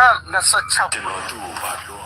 2026ကျွ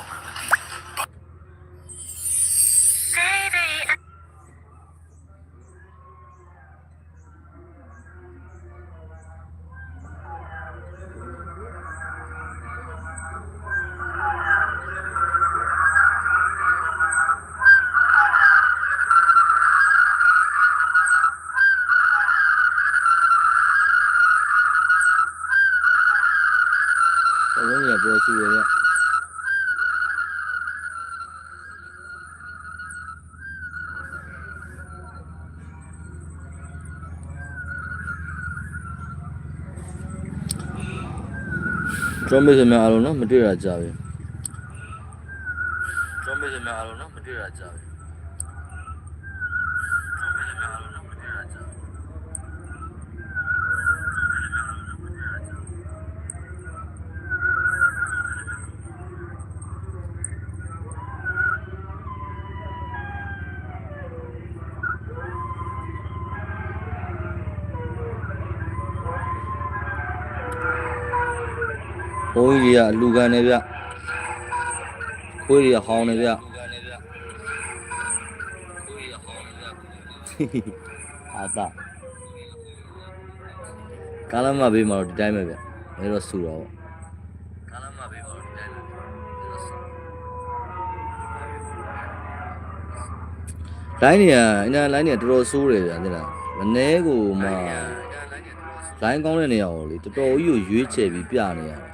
ကျွန်တော်မေးစမြအားလုံးနော်မတွေ့ရကြဘူးကျွန်တော်မေးစမြအားလုံးနော်မတွေ့ရကြဘူး ဘိုးကြီးတွေကလူကန်နေဗျခွေးတွေကဟောင်းနေဗျအာတာကာလမဘေးမှာတော့ဒီတိုင်းပဲဗျအဲတော့ဆူတော့ကာလမဘေးမှာတော့ဒီတိုင်းပဲဗျအဲတော့ဆူလိုင်းနေရအညာလိုင်းနေတော်တော်ဆိုးတယ်ဗျာသိလားမနှဲကိုမှလိုင်းကောင်းတဲ့နေရာကိုလေတော်တော်ကြီးကိုရွေးချယ်ပြီးပြနေရတယ်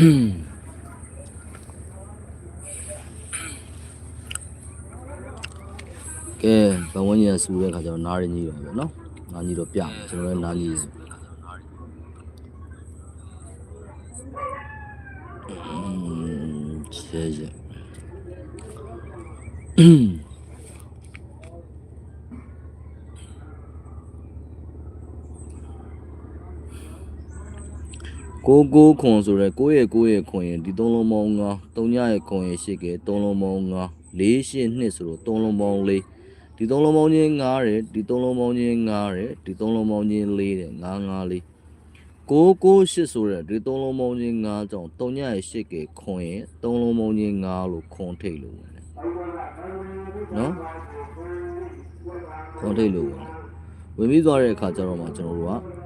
ကဲဘဝဉာဏ်ဆူတဲ့ခါကျတော့နားရင်းကြီးတော့ပဲเนาะနားကြီးတော့ပြမယ်ကျွန်တော်လည်းနားကြီးဆူ嗯，谢谢。6 9ဆိုရဲ6ရဲ့6ရဲ့9ရင်ဒီ3လုံးပေါင်း9 3ညရဲ့9ရဲ့8ကဲ3လုံးပေါင်း9 4 8 2ဆိုတော့3လုံးပေါင်း4ဒီသုံးလုံးပေါင်းချင်း9တယ်ဒီသုံးလုံးပေါင်းချင်း9တယ်ဒီသုံးလုံးပေါင်းချင်း4တယ်9 9 4 998ဆိုတဲ့ဒီသုံးလုံးပေါင်းချင်း9ကြောင့်3ညရဲ့8ကဲခွန်ရင်သုံးလုံးပေါင်းချင်း9လို့ခွန်ထိတ်လို့ဝင်တယ်နော်ခွန်ထိတ်လို့ဝင်တယ်ဝင်ပြီးသွားတဲ့အခါကျတော့မှကျွန်တော်တို့က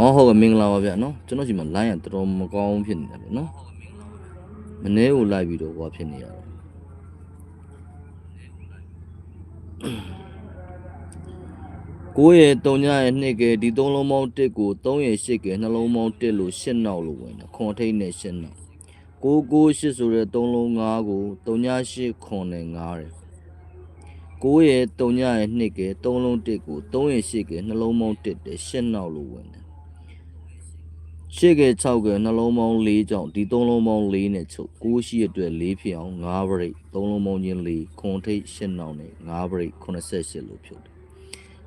လဲဗျအော်ဟုတ်ကဲ့မင်္ဂလာပါဗျနော်ကျွန်တော်စီမှာ line ကတော်တော်မကောင်းဖြစ်နေတယ်ဗျနော်မနေ့ကိုလိုက်ပြီးတော့ဟောဖြစ်နေရတယ်ကိုယ့်ရဲ့တုံညရဲ့နှစ်ကဲဒီသုံးလုံးပေါင်းတစ်ကို3ရဲ့8ကဲနှလုံးပေါင်းတစ်လို့8နောက်လို့ဝင်တယ်ခွန်ထိတ်နဲ့8နောက်ကိုကို8ဆိုတဲ့3လုံး5ကို3ည8ခွန်နဲ့5တယ်ကိုယ့်ရဲ့တုံညရဲ့နှစ်ကဲ3လုံးတစ်ကို3ရဲ့8ကဲနှလုံးပေါင်းတစ်တယ်8နောက်လို့ဝင်တယ် ရှစ်ကဲ6ကဲနှလုံးပေါင်း4ကြောင့်ဒီ3လုံးပေါင်း4နဲ့ချုပ်9ရှိအတွက်4ဖြစ်အောင်5ဗရိတ်3လုံးပေါင်းချင်း4ခွန်ထိတ်8နောက်နဲ့5ဗရိတ်88လို့ဖြုတ်တယ်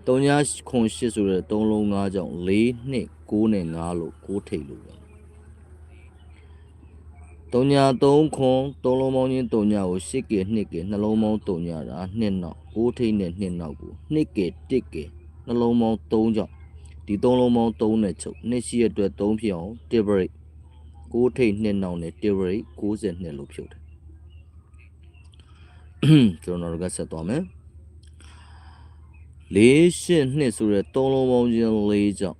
3ညခွန်8ဆိုတဲ့3လုံး5ကြောင့်4နှစ်9နဲ့5လို့9ထိတ်လို့ဝင်3ည3ခွန်3လုံးပေါင်းချင်း3ညကို8ကဲ2ကဲနှလုံးပေါင်း3ညတာ2နောက်9ထိတ်နဲ့2နောက်ကို2ကဲ1ကဲနှလုံးပေါင်း3ကြောင့် ဒီ3လုံးပေါင်း3နဲ့ချုပ်2ရှိရအတွက်3ဖြစ်အောင်1 break 9ထိတ်2နောက်နဲ့1 break 92လို့ဖြုတ်တယ်ကျွန်တော်တို့ကဆက်သွားမယ်၄၈နှစ်ဆိုတဲ့3လုံးပေါင်းချင်း၄ကြောင့်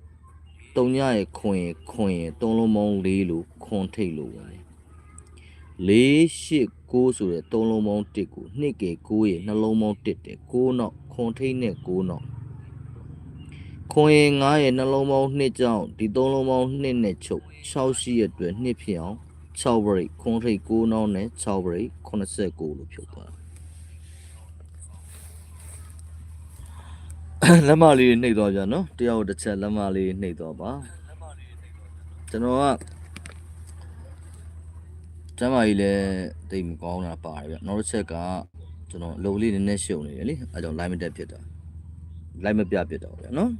3ညရဲ့ခွင်ရဲ့ခွင်ရဲ့သုံးလုံးပေါင်း4လို့ခွန်ထိတ်လို့ဝင်တယ်4 8 9ဆိုတဲ့သုံးလုံးပေါင်း1ကို2ကဲ9ရဲ့နှလုံးပေါင်း1တယ်9နောက်ခွန်ထိတ်နဲ့9နောက် ခွန်ရဲ့9ရဲ့နှလုံးပေါင်း2ကြောင့်ဒီသုံးလုံးပေါင်း2နဲ့ချုပ်6ရှိရဲ့အတွက်2ဖြစ်အောင်6 break ခွန်ထိတ်9နောက်နဲ့6 break 89လို့ဖြုတ်သွားတယ်လက်မလေးနှိပ်သွားကြနော်တယောက်တစ်ချက်လက်မလေးနှိပ်သွားပါကျွန်တော်ကကျမ်းမာကြီးလည်းတိတ်မကောင်းတာပါတယ်ဗျနောက်တစ်ချက်ကကျွန်တော်အလုပ်လေးနည်းနည်းရှုံနေတယ်လေအဲကြောင့် line မတက်ဖြစ်တာ line မပြဖြစ်တော့ဗျနော်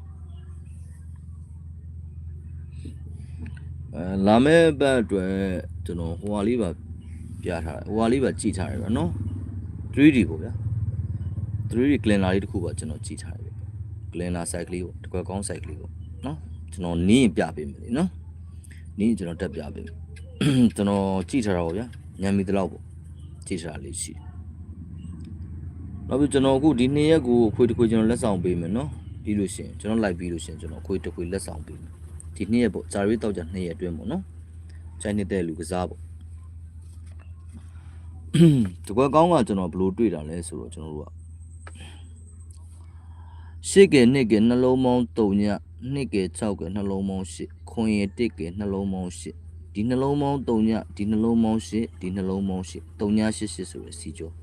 အဲလာမယ့်ဘက်အတွက်ကျွန်တော်ဟိုဟာလေးပါပြထားတယ်ဟိုဟာလေးပါကြည့်ထားတယ်ဗျနော် 3D ပေါ့ဗျာ 3D cleaner လေးတစ်ခုပါကျွန်တော်ကြည့်ထားတယ်ဗျ cleaner site ကလေးကိုတကွက်ကောင်း site ကလေးကိုနော်ကျွန်တော်နင်းရင်ပြပေးမယ်လေနော်နင်းရင်ကျွန်တော်တက်ပြပေးမယ်ကျွန်တော်ကြည့်ထားတာပေါ့ဗျာညံမီတလောက်ပေါ့ကြည့်ထားတာလေးရှိတယ်နောက်ပြီးကျွန်တော်အခုဒီနေ့ရက်ကိုအခွေတစ်ခွေကျွန်တော်လက်ဆောင်ပေးမယ်နော်ပြီးလို့ရှိရင်ကျွန်တော်လိုက်ပြီးလို့ရှိရင်ကျွန်တော်အခွေတစ်ခွေလက်ဆောင်ပေးမယ် ဒီနေ့ရက်ပေါ့ဇာရီတောက်ကြနေ့ရက်အတွင်းပေါ့နော်ချိုင်းနေတဲ့လူကစားပေါ့တကွက်ကောင်းကကျွန်တော်ဘယ်လိုတွေ့တာလဲဆိုတော့ကျွန်တော်တို့ကရှစ်ကဲနှစ်ကဲနှလုံးပေါင်း3ညနှစ်ကဲ6ကဲနှလုံးပေါင်း8ခွန်ရ1ကဲနှလုံးပေါင်း8ဒီနှလုံးပေါင်း3ညဒီနှလုံးပေါင်း8ဒီနှလုံးပေါင်း8 3ည8 8ဆိုရယ်စီကျော်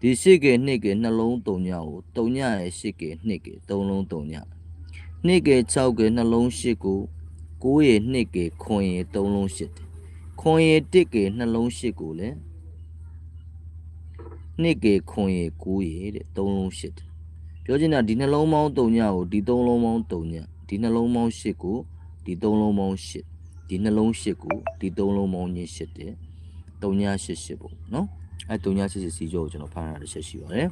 ဒီရှစ်ကဲနှစ်ကဲနှလုံး3ညကို3ညရဲ့ရှစ်ကဲနှစ်ကဲ3လုံး3ည နှစ်ကဲ6ကဲနှလုံး8ကို9ရဲ့နှစ်ကဲခွန်ရ3လုံး8တယ်ခွန်ရ1ကဲနှလုံး8ကိုလည်းနှစ်ကဲခွန်ရ9ရဲ့တဲ့3လုံး8တယ်ပြောချင်တာဒီနှလုံးပေါင်း3ညကိုဒီ3လုံးပေါင်း3ညဒီနှလုံးပေါင်း8ကိုဒီ3လုံးပေါင်း8ဒီနှလုံး8ကိုဒီ3လုံးပေါင်းည8တဲ့3ည8 8ပေါ့နော်အဲ3ည8 8စီကျော်ကိုကျွန်တော်ဖမ်းရတဲ့ချက်ရှိပါတယ်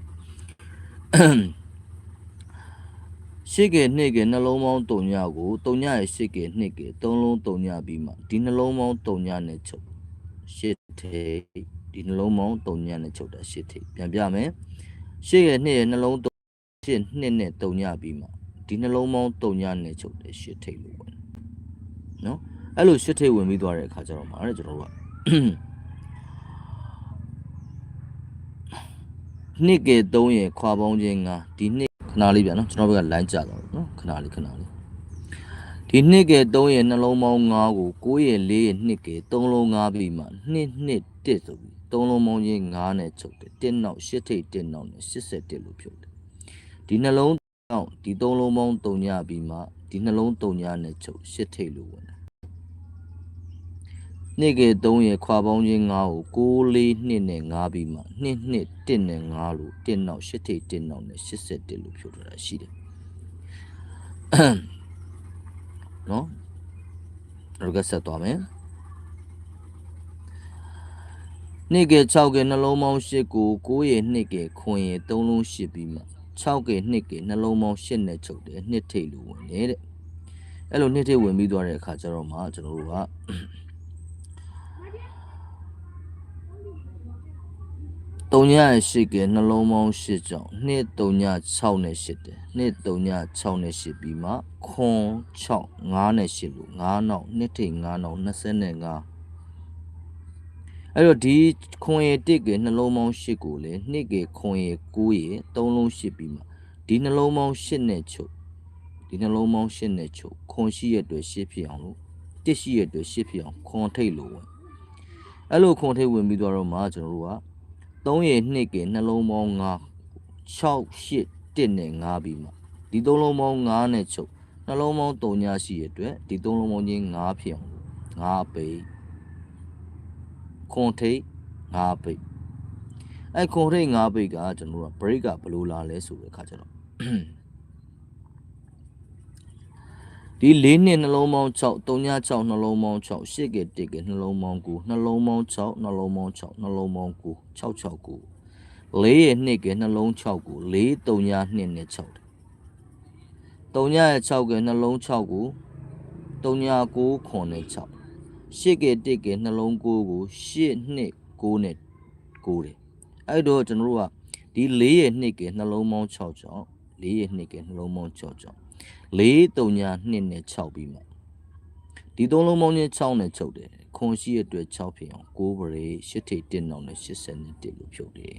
ရှစ်ကဲနှစ်ကဲနှလုံးပေါင်း3ညကို3ညရဲ့ရှစ်ကဲနှစ်ကဲ3လုံး3ညပြီးမှဒီနှလုံးပေါင်း3ညနဲ့ချုပ်ရှစ်ထိပ်ဒီနှလုံးပေါင်း3ညနဲ့ချုပ်တာရှစ်ထိပ်ပြန်ပြမယ်ရှစ်ရဲ့နှစ်ရဲ့နှလုံးဖြစ်နှစ်နဲ့တုံညပြီးမှဒီနှလုံးပေါင်းတုံညနဲ့ချုပ်တယ်ရှစ်ထိပ်လို့ပေါ့နော်အဲ့လိုရှစ်ထိပ်ဝင်ပြီးသွားတဲ့အခါကျတော့မှာတဲ့ကျွန်တော်တို့ကနှစ်ကဲ3ရဲ့ခွာပေါင်းခြင်းကဒီနှစ် ခဏလေးဗျာနော်ကျွန်တော်ဘက်ကလိုင်းကြတော့နော်ခဏလေးခဏလေးဒီနှစ်ကဲ3ရဲ့နှလုံးပေါင်း5ကို9ရဲ့4ရဲ့နှစ်ကဲ3လုံး5ပြီးမှနှစ်နှစ်1ဆိုပြီး3လုံးပေါင်းခြင်း5နဲ့ချုပ်တယ်1နောက်8ထိပ်1နောက်နဲ့81လို့ဖြုတ်တယ်ဒီနှလုံးတောင်းဒီသုံးလုံးပေါင်းတုံညပြီးမှဒီနှလုံးတုံညနဲ့ချုပ်ရှစ်ထိတ်လို့ဝင်တယ် နှစ်ကဲ3ရဲ့ခွာပေါင်းခြင်း9ကို6 4နှစ်နဲ့9ပြီးမှ2နှစ်1နဲ့9လို့1နောက်ရှစ်ထိတ်1နောက်နဲ့81လို့ဖြုတ်ထားတာရှိတယ်နော်တော့ကဆက်သွားမယ်နှစ်ကဲ6ကဲနှလုံးပေါင်း8ကို9ရဲ့နှစ်ကဲခွင်ရဲ့3လုံး8ပြီးမှ6ကဲ2ကဲနှလုံးပေါင်း8နဲ့ချုပ်တယ်နှစ်ထိပ်လို့ဝင်တယ်တဲ့အဲ့လိုနှစ်ထိပ်ဝင်ပြီးသွားတဲ့အခါကျတော့မှကျွန်တော်တို့က တုံည8ကဲနှလုံးပေါင်း8ကြောင့်နှစ်တုံည6နဲ့8တယ်နှစ်တုံည6နဲ့8ပြီးမှခွန်6 5နဲ့8လို့9နောက်နှစ်ထိပ်9နောက်25အဲ့တော့ဒီခွန်ရတစ်ကနှလုံးပေါင်း8ကိုလေနှစ်ကခွန်ရ9ရ3လုံး8ပြီးမှဒီနှလုံးပေါင်း8နဲ့ချုပ်ဒီနှလုံးပေါင်း8နဲ့ချုပ်ခွန်ရှိရအတွက်8ဖြစ်အောင်လို့တစ်ရှိရအတွက်8ဖြစ်အောင်ခွန်ထိတ်လို့ဝင်အဲ့လိုခွန်ထိတ်ဝင်ပြီးတော့မှကျွန်တော်တို့က 3ရနှစ်ကနှလုံးပေါင်း9 6 8 1နဲ့9ပြီးမှဒီ3လုံးပေါင်း9နဲ့ချုပ်နှလုံးပေါင်း3ညရှိရအတွက်ဒီ3လုံးပေါင်းချင်း9ဖြစ်အောင်9ပိတ်ခွန်ထိတ်5ပိတ်အဲ့ခွန်ထိတ်5ပိတ်ကကျွန်တော်တို့က break ကဘယ်လိုလာလဲဆိုတဲ့အခါကျတော့ ဒီ၄နှစ်နှလုံးပေါင်း6 3ည6နှလုံးပေါင်း6 8က1ကနှလုံးပေါင်း9နှလုံးပေါင်း6နှလုံးပေါင်း6နှလုံးပေါင်း9 669၄ရဲ့2ကနှလုံး6ကို4 3ည2နဲ့6တယ်3ညရဲ့6ကနှလုံး6ကို3ည9ခွန်နဲ့6 8က1ကနှလုံး9ကို8နှစ်9နဲ့9တယ်အဲ့တော့ကျွန်တော်တို့ကဒီ4ရဲ့2ကနှလုံးပေါင်း6ကြောင့်4ရဲ့2ကနှလုံးပေါင်း6ကြောင့် 4 3ည2နဲ့6ပြီးမှဒီသုံးလုံးပေါင်းချင်း6နဲ့ချုပ်တယ်ခွန်ရှိရဲ့အတွက်6ဖြစ်အောင်9ပရိ8ထိပ်1နောက်နဲ့80နဲ့1လို့ဖြုတ်တယ်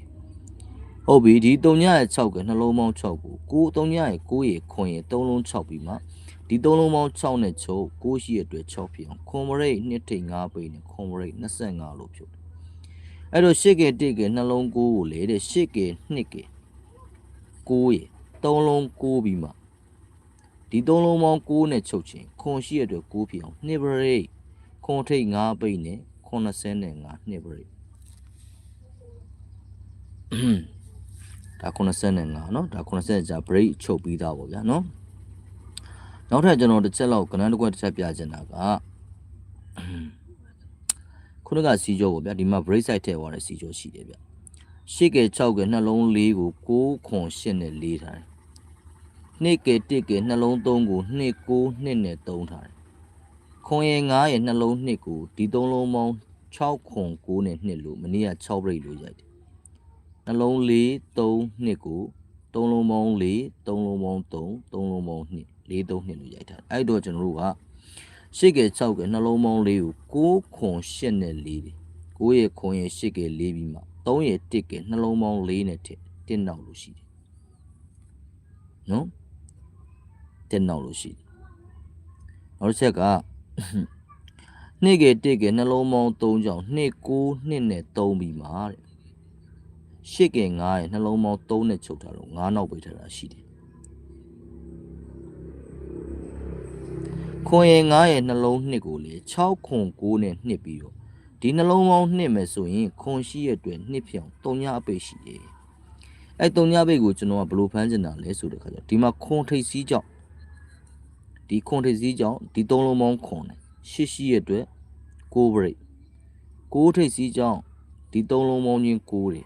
ဟုတ်ပြီဒီ3ညရဲ့6ကနှလုံးပေါင်း6ကို9 3ညရဲ့9ရဲ့ခွန်ရဲ့3လုံး6ပြီးမှဒီ3လုံးပေါင်း6နဲ့ချုပ်9ရှိရဲ့အတွက်6ဖြစ်အောင်ခွန်ပရိ2ထိပ်5ပိနဲ့ခွန်ပရိ25လို့ဖြုတ်တယ်အဲ့တော့8က1ကနှလုံး9ကိုလေတဲ့8က2က9ရဲ့3လုံး9ပြီးမှ ဒီ3လုံးပေါင်း9နဲ့ချုပ်ချင်းခွန်ရှိရဲ့အတွက်9ဖြစ်အောင်2ပရိခွန်ထိပ်5ပိနဲ့85နှစ်ပရိဒါ85เนาะဒါ80ကြာ break ချုပ်ပြီးသားပေါ့ဗျာเนาะနောက်ထပ်ကျွန်တော်တစ်ချက်လောက်ကဏ္ဍတစ်ခွက်တစ်ချက်ပြချင်တာကခုနကစီကြောပေါ့ဗျာဒီမှာ break side ထည့်သွားတဲ့စီကြောရှိတယ်ဗျရှစ်ကဲ6ကဲနှလုံး၄ကို6ခွန်8နဲ့၄ထားတယ် နှစ်ကဲ1ကဲနှလုံး3ကို2 9 2နဲ့3ထားတယ်ခွန်ရဲ့9ရဲ့နှလုံး2ကိုဒီ3လုံးပေါင်း6ခွန်9နဲ့2လို့မနေ့က6 break လို့ရိုက်တယ်နှလုံး4 3 2ကို3လုံးပေါင်း4 3လုံးပေါင်း3 3လုံးပေါင်း2 4 3 2လို့ရိုက်ထားတယ်အဲ့တော့ကျွန်တော်တို့ကရှစ်ကဲ6ကဲနှလုံးပေါင်း4ကို6ခွန်8နဲ့4တယ်9ရဲ့ခွန်ရဲ့8ကဲ4ပြီးမှ3ရဲ့1ကဲနှလုံးပေါင်း4နဲ့ထက်1နောက်လို့ရှိတယ်နော် 1နောက်လို့ရှိတယ်နောက်တစ်ချက်ကနှစ်ကဲတစ်ကဲနှလုံးပေါင်း3ကြောင့်2 9 2နဲ့3ပြီးမှာတဲ့ရှစ်ကဲ9ရဲ့နှလုံးပေါင်း3နဲ့ချုပ်ထားတော့9နောက်ပိတ်ထားတာရှိတယ်ခွန်ရဲ့9ရဲ့နှလုံး2ကိုလေ6ခွန်9နဲ့နှစ်ပြီးတော့ဒီနှလုံးပေါင်း2မယ်ဆိုရင်ခွန်ရှိရဲ့အတွက်နှစ်ဖြောင်3ညအပိတ်ရှိတယ်အဲ3ညပိတ်ကိုကျွန်တော်ကဘယ်လိုဖမ်းချင်တာလဲဆိုတဲ့ခါကျတော့ဒီမှာခွန်ထိပ်စီးကြောင့် ဒီခွန်ထိပ်စီးကြောင့်ဒီ3လုံးပေါင်းခွန်တယ်ရှစ်ရှိရဲ့အတွက်6 break 6ထိပ်စီးကြောင့်ဒီ3လုံးပေါင်းချင်း6တယ်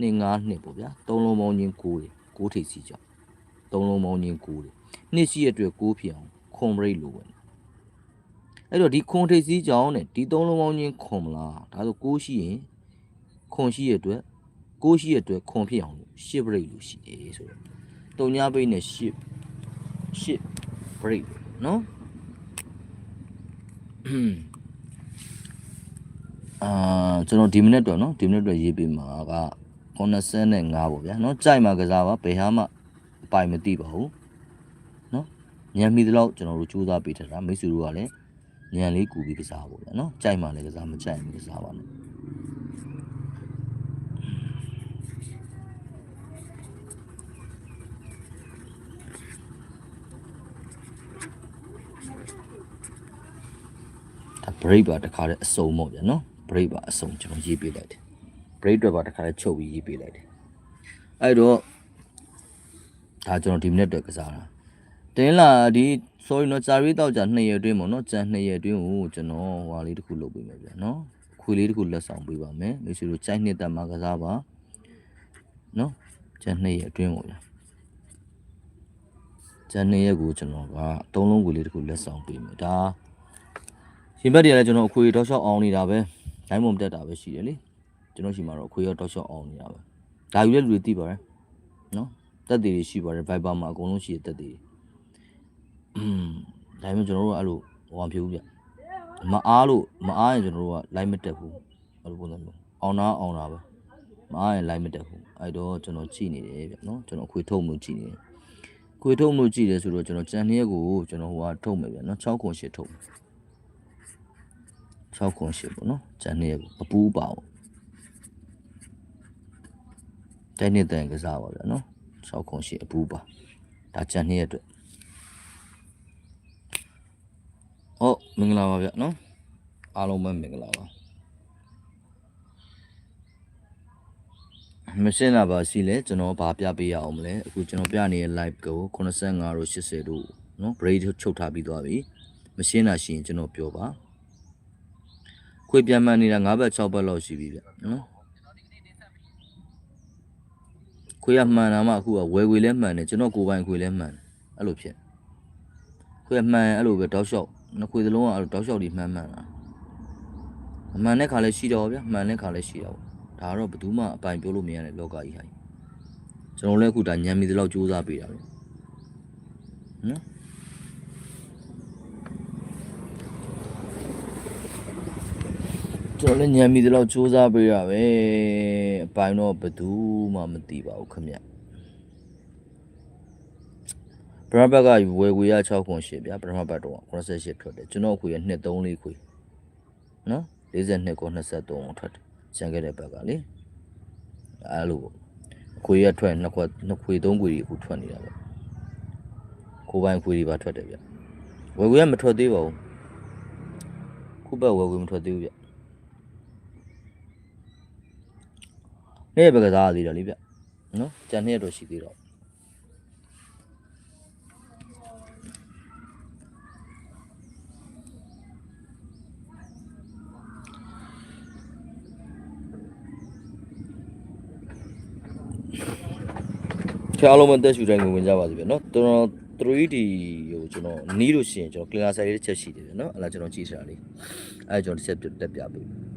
2 5နှစ်ပေါ့ဗျာ3လုံးပေါင်းချင်း6တယ်6ထိပ်စီးကြောင့်3လုံးပေါင်းချင်း6တယ်နှစ်ရှိရဲ့အတွက်6ဖြစ်အောင်ခွန် break လို့ဝင်အဲ့တော့ဒီခွန်ထိပ်စီးကြောင့်နဲ့ဒီ3လုံးပေါင်းချင်းခွန်မလားဒါဆို6ရှိရင်ခွန်ရှိရဲ့အတွက်6ရှိရဲ့အတွက်ခွန်ဖြစ်အောင်လို့10 break လို့ရှိတယ်ဆိုတော့တုံညာပိတ်နဲ့10 10 break နော်အာကျွန်တော်ဒီမိနစ်တော့နော်ဒီမိနစ်တော့ရေးပေးမှာက85ပေါ့ဗျာနော်ကြိုက်မှာကစားပါဘယ်ဟာမှအပိုင်မသိပါဘူးနော်ညံမိသလောက်ကျွန်တော်တို့စူးစမ်းပေးထားတာမိတ်ဆွေတို့ကလည်းညံလေးကူပြီးကစားပေါ့ဗျာနော်ကြိုက်မှာလည်းကစားမကြိုက်ဘူးကစားပါနဲ့ဒါ break ပါတခါတည်းအစုံပေါ့ဗျာနော် break ပါအစုံကျွန်တော်ရေးပေးလိုက်တယ် break တွေပါတခါတည်းချုပ်ပြီးရေးပေးလိုက်တယ်အဲ့တော့ဒါကျွန်တော်ဒီမိနစ်အတွက်ကစားတာတင်းလာဒီ sorry နော်ဂျာရီတော့ကြာ2ရက်အတွင်းပေါ့နော်ကြံ2ရက်အတွင်းကိုကျွန်တော်ဟွာလေးတစ်ခုလုပ်ပေးမယ်ဗျာနော်ခွေလေးတစ်ခုလက်ဆောင်ပေးပါမယ်မိတ်ဆွေတို့ကြိုက်နှစ်သက်မှာကစားပါနော်ကြံ2ရက်အတွင်းပေါ့ဗျာကြံ2ရက်ကိုကျွန်တော်ကသုံးလုံးခွေလေးတစ်ခုလက်ဆောင်ပေးမယ်ဒါ ရှင်ဘက်တည်းလည်းကျွန်တော်အခွေတော့ရှောက်အောင်နေတာပဲဒိုင်းမုံတက်တာပဲရှိတယ်လေကျွန်တော်ရှိမှာတော့အခွေရောတော့ရှောက်အောင်နေတာပဲဒါယူတဲ့လူတွေသိပါတယ်နော်တက်သေးတွေရှိပါတယ် Viber မှာအကုန်လုံးရှိတဲ့တက်သေးတွေอืมဒါပေမဲ့ကျွန်တော်တို့ကအဲ့လိုဟိုမဖြစ်ဘူးဗျမအားလို့မအားရင်ကျွန်တော်တို့က line မတက်ဘူးအဲ့လိုပုံစံမျိုးအောင်တာအောင်တာပဲမအားရင် line မတက်ဘူးအဲ့တော့ကျွန်တော်ကြည့်နေတယ်ဗျနော်ကျွန်တော်အခွေထုတ်မှုကြည့်နေတယ်ခွေထုတ်မှုကြည့်တယ်ဆိုတော့ကျွန်တော်ကြံနှစ်ရက်ကိုကျွန်တော်ဟိုကထုတ်မယ်ဗျနော်6ခွန်8ထုတ်မယ် 6ခွန်8ပေါ့နော်ကြံနှစ်ရက်ကိုအပူပါပေါ့တိုင်းနှစ်တန်ကစားပါဗျနော်6ခွန်8အပူပါဒါကြံနှစ်ရက်အတွက်ဟုတ်မင်္ဂလာပါဗျနော်အားလုံးပဲမင်္ဂလာပါမရှင်းတာပါရှိလဲကျွန်တော်ဘာပြပေးရအောင်မလဲအခုကျွန်တော်ပြနေတဲ့ live ကို85တို့80တို့နော် break ချုပ်ထားပြီးသွားပြီမရှင်းတာရှိရင်ကျွန်တော်ပြောပါ ခွေပြန်မှန်နေတာ9ဘက်6ဘက်လောက်ရှိပြီဗျနော်ခွေရမှန်တာမှအခုကဝယ်ခွေလဲမှန်တယ်ကျွန်တော်ကိုယ်ပိုင်ခွေလဲမှန်တယ်အဲ့လိုဖြစ်ခွေရမှန်အဲ့လိုပဲတောက်လျှောက်နှစ်ခွေစလုံးကအဲ့လိုတောက်လျှောက်ဒီမှန်မှန်လာအမှန်တဲ့ခါလည်းရှိတော့ဗျမှန်တဲ့ခါလည်းရှိတော့ဒါကတော့ဘယ်သူမှအပိုင်ပြောလို့မရတဲ့လောကကြီးဟာကျွန်တော်လည်းအခုဒါညံမီသလောက်စူးစမ်းပေးတာပဲနော် ကျွန်တော်လည်းညံမိတယ်လို့စူးစမ်းပေးရပဲအပိုင်းတော့ဘယ်သူမှမသိပါဘူးခင်ဗျပရမဘတ်ကဝယ်ခွေရ6ခွန်ရှစ်ဗျာပရမဘတ်တော့88ထွက်တယ်ကျွန်တော်ခွေရ2 3လေးခွေနော်42ကို23ထွက်တယ်ရှင်းခဲ့တဲ့ဘက်ကလေအဲ့လိုပေါ့ခွေရထွက်နှစ်ခွနှစ်ခွေသုံးခွေကြီးအခုထွက်နေတာပေါ့ကိုပိုင်ခွေတွေပါထွက်တယ်ဗျဝယ်ခွေရမထွက်သေးပါဘူးခုဘက်ဝယ်ခွေမထွက်သေးဘူးဗျ နေ့ရက်ပဲကစားရသေးတယ်လေဗျနော်ကြံနေ့ရက်တော့ရှိသေးတော့ချားလုံးမတက်ရှူတိုင်းကိုဝင်ကြပါစေဗျနော်ကျွန်တော် 3D ကိုကျွန်တော်နီးလို့ရှိရင်ကျွန်တော် clear side တစ်ချက်ရှိတယ်ဗျနော်အဲ့ဒါကျွန်တော်ကြည့်ချင်တာလေးအဲ့ဒါကျွန်တော်တစ်ချက်တက်ပြပေး